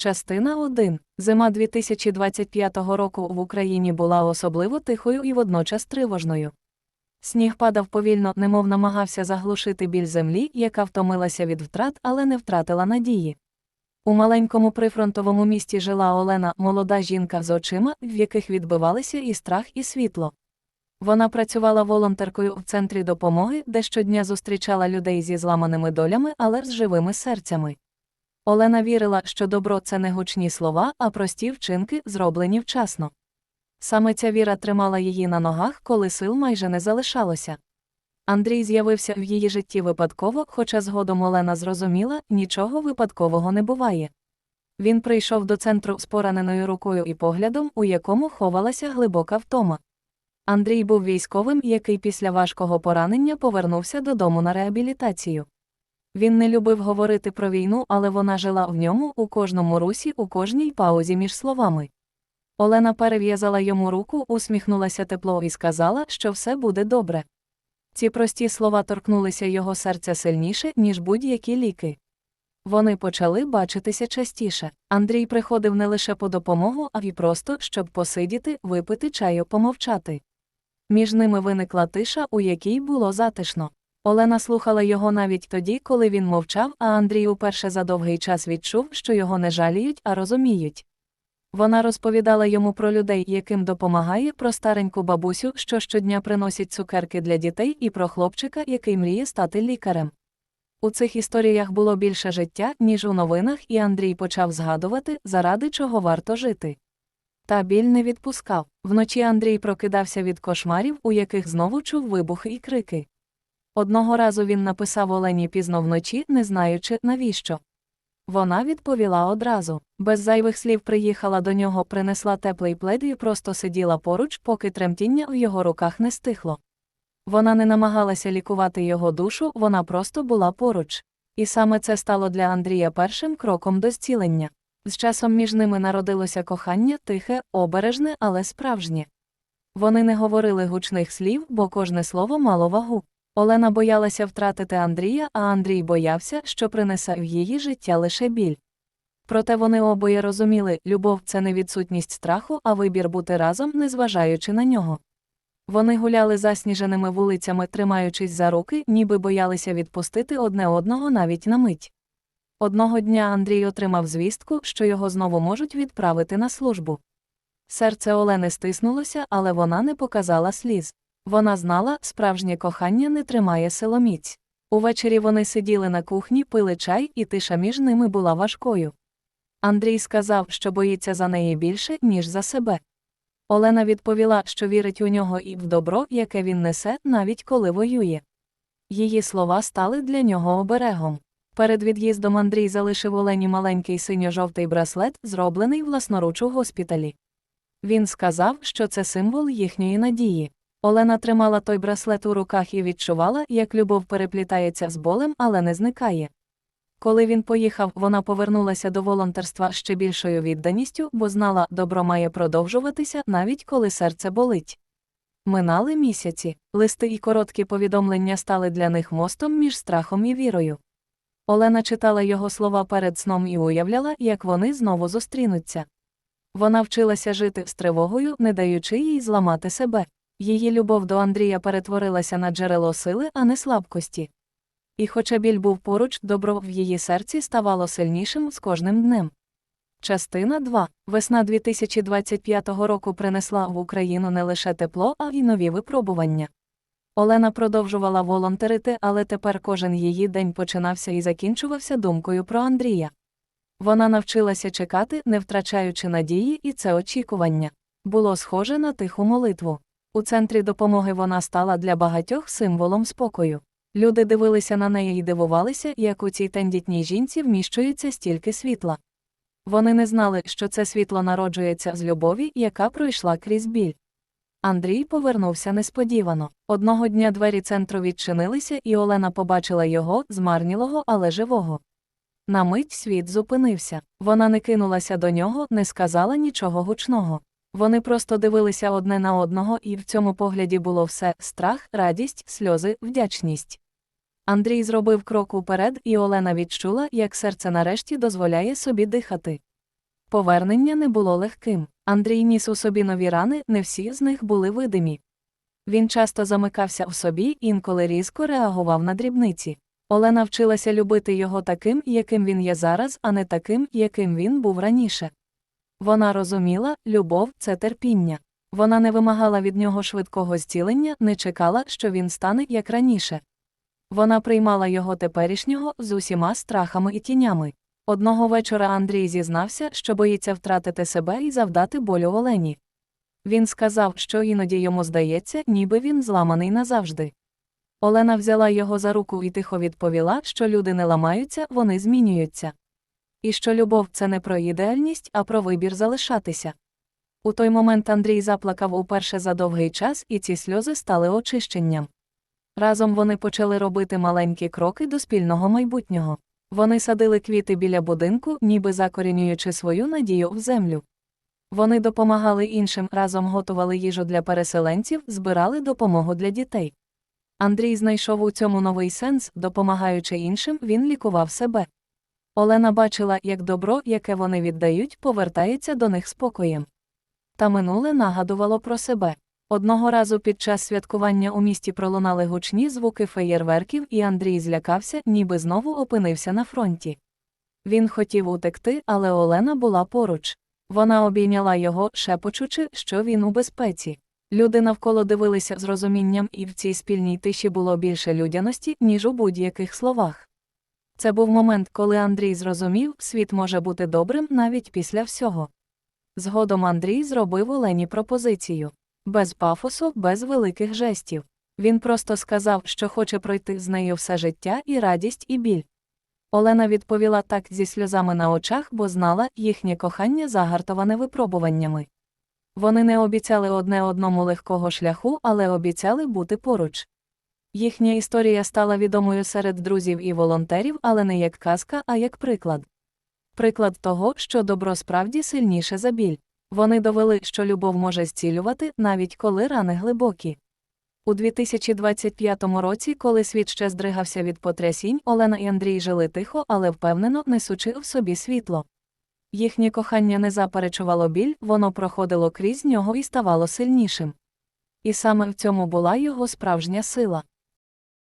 Частина 1. Зима 2025 року в Україні була особливо тихою і водночас тривожною. Сніг падав повільно, немов намагався заглушити біль землі, яка втомилася від втрат, але не втратила надії. У маленькому прифронтовому місті жила Олена, молода жінка з очима, в яких відбивалися і страх, і світло. Вона працювала волонтеркою в центрі допомоги, де щодня зустрічала людей зі зламаними долями, але з живими серцями. Олена вірила, що добро це не гучні слова, а прості вчинки, зроблені вчасно. Саме ця віра тримала її на ногах, коли сил майже не залишалося. Андрій з'явився в її житті випадково, хоча згодом Олена зрозуміла, нічого випадкового не буває. Він прийшов до центру з пораненою рукою і поглядом, у якому ховалася глибока втома. Андрій був військовим, який після важкого поранення повернувся додому на реабілітацію. Він не любив говорити про війну, але вона жила в ньому у кожному русі, у кожній паузі між словами. Олена перев'язала йому руку, усміхнулася тепло і сказала, що все буде добре. Ці прості слова торкнулися його серця сильніше, ніж будь-які ліки. Вони почали бачитися частіше. Андрій приходив не лише по допомогу, а й просто, щоб посидіти, випити чаю, помовчати. Між ними виникла тиша, у якій було затишно. Олена слухала його навіть тоді, коли він мовчав, а Андрій уперше за довгий час відчув, що його не жаліють, а розуміють. Вона розповідала йому про людей, яким допомагає, про стареньку бабусю, що щодня приносить цукерки для дітей, і про хлопчика, який мріє стати лікарем. У цих історіях було більше життя, ніж у новинах, і Андрій почав згадувати, заради чого варто жити. Та біль не відпускав. Вночі Андрій прокидався від кошмарів, у яких знову чув вибухи і крики. Одного разу він написав Олені пізно вночі, не знаючи, навіщо. Вона відповіла одразу. Без зайвих слів приїхала до нього, принесла теплий плед і просто сиділа поруч, поки тремтіння в його руках не стихло. Вона не намагалася лікувати його душу, вона просто була поруч. І саме це стало для Андрія першим кроком до зцілення. З часом між ними народилося кохання, тихе, обережне, але справжнє. Вони не говорили гучних слів, бо кожне слово мало вагу. Олена боялася втратити Андрія, а Андрій боявся, що принесе в її життя лише біль. Проте вони обоє розуміли, любов це не відсутність страху, а вибір бути разом, незважаючи на нього. Вони гуляли засніженими вулицями, тримаючись за руки, ніби боялися відпустити одне одного навіть на мить. Одного дня Андрій отримав звістку, що його знову можуть відправити на службу. Серце Олени стиснулося, але вона не показала сліз. Вона знала, справжнє кохання не тримає силоміць. Увечері вони сиділи на кухні, пили чай, і тиша між ними була важкою. Андрій сказав, що боїться за неї більше, ніж за себе. Олена відповіла, що вірить у нього і в добро, яке він несе, навіть коли воює. Її слова стали для нього оберегом. Перед від'їздом Андрій залишив Олені маленький синьо-жовтий браслет, зроблений власноруч у госпіталі. Він сказав, що це символ їхньої надії. Олена тримала той браслет у руках і відчувала, як любов переплітається з болем, але не зникає. Коли він поїхав, вона повернулася до волонтерства ще більшою відданістю, бо знала, добро має продовжуватися, навіть коли серце болить. Минали місяці, листи і короткі повідомлення стали для них мостом між страхом і вірою. Олена читала його слова перед сном і уявляла, як вони знову зустрінуться. Вона вчилася жити з тривогою, не даючи їй зламати себе. Її любов до Андрія перетворилася на джерело сили, а не слабкості. І хоча біль був поруч, добро в її серці ставало сильнішим з кожним днем. Частина 2. Весна 2025 року принесла в Україну не лише тепло, а й нові випробування. Олена продовжувала волонтерити, але тепер кожен її день починався і закінчувався думкою про Андрія. Вона навчилася чекати, не втрачаючи надії, і це очікування. Було схоже на тиху молитву. У центрі допомоги вона стала для багатьох символом спокою. Люди дивилися на неї і дивувалися, як у цій тендітній жінці вміщується стільки світла. Вони не знали, що це світло народжується з любові, яка пройшла крізь біль. Андрій повернувся несподівано. Одного дня двері центру відчинилися, і Олена побачила його, змарнілого, але живого. На мить світ зупинився. Вона не кинулася до нього, не сказала нічого гучного. Вони просто дивилися одне на одного, і в цьому погляді було все страх, радість, сльози, вдячність. Андрій зробив крок уперед, і Олена відчула, як серце нарешті дозволяє собі дихати. Повернення не було легким. Андрій ніс у собі нові рани, не всі з них були видимі. Він часто замикався в собі, інколи різко реагував на дрібниці. Олена вчилася любити його таким, яким він є зараз, а не таким, яким він був раніше. Вона розуміла, любов це терпіння. Вона не вимагала від нього швидкого зцілення, не чекала, що він стане як раніше. Вона приймала його теперішнього з усіма страхами і тінями. Одного вечора Андрій зізнався, що боїться втратити себе і завдати болю Олені. Він сказав, що іноді йому здається, ніби він зламаний назавжди. Олена взяла його за руку і тихо відповіла, що люди не ламаються, вони змінюються. І що любов це не про ідеальність, а про вибір залишатися. У той момент Андрій заплакав уперше за довгий час, і ці сльози стали очищенням. Разом вони почали робити маленькі кроки до спільного майбутнього. Вони садили квіти біля будинку, ніби закорінюючи свою надію в землю. Вони допомагали іншим, разом готували їжу для переселенців, збирали допомогу для дітей. Андрій знайшов у цьому новий сенс, допомагаючи іншим, він лікував себе. Олена бачила, як добро, яке вони віддають, повертається до них спокоєм. Та минуле нагадувало про себе. Одного разу під час святкування у місті пролунали гучні звуки феєрверків, і Андрій злякався, ніби знову опинився на фронті. Він хотів утекти, але Олена була поруч. Вона обійняла його, шепочучи, що він у безпеці. Люди навколо дивилися з розумінням, і в цій спільній тиші було більше людяності, ніж у будь-яких словах. Це був момент, коли Андрій зрозумів, світ може бути добрим навіть після всього. Згодом Андрій зробив Олені пропозицію. Без пафосу, без великих жестів. Він просто сказав, що хоче пройти з нею все життя і радість, і біль. Олена відповіла так зі сльозами на очах, бо знала, їхнє кохання загартоване випробуваннями. Вони не обіцяли одне одному легкого шляху, але обіцяли бути поруч. Їхня історія стала відомою серед друзів і волонтерів, але не як казка, а як приклад. Приклад того, що добро справді сильніше за біль. Вони довели, що любов може зцілювати, навіть коли рани глибокі. У 2025 році, коли світ ще здригався від потрясінь, Олена і Андрій жили тихо, але впевнено несучи в собі світло. Їхнє кохання не заперечувало біль, воно проходило крізь нього і ставало сильнішим. І саме в цьому була його справжня сила.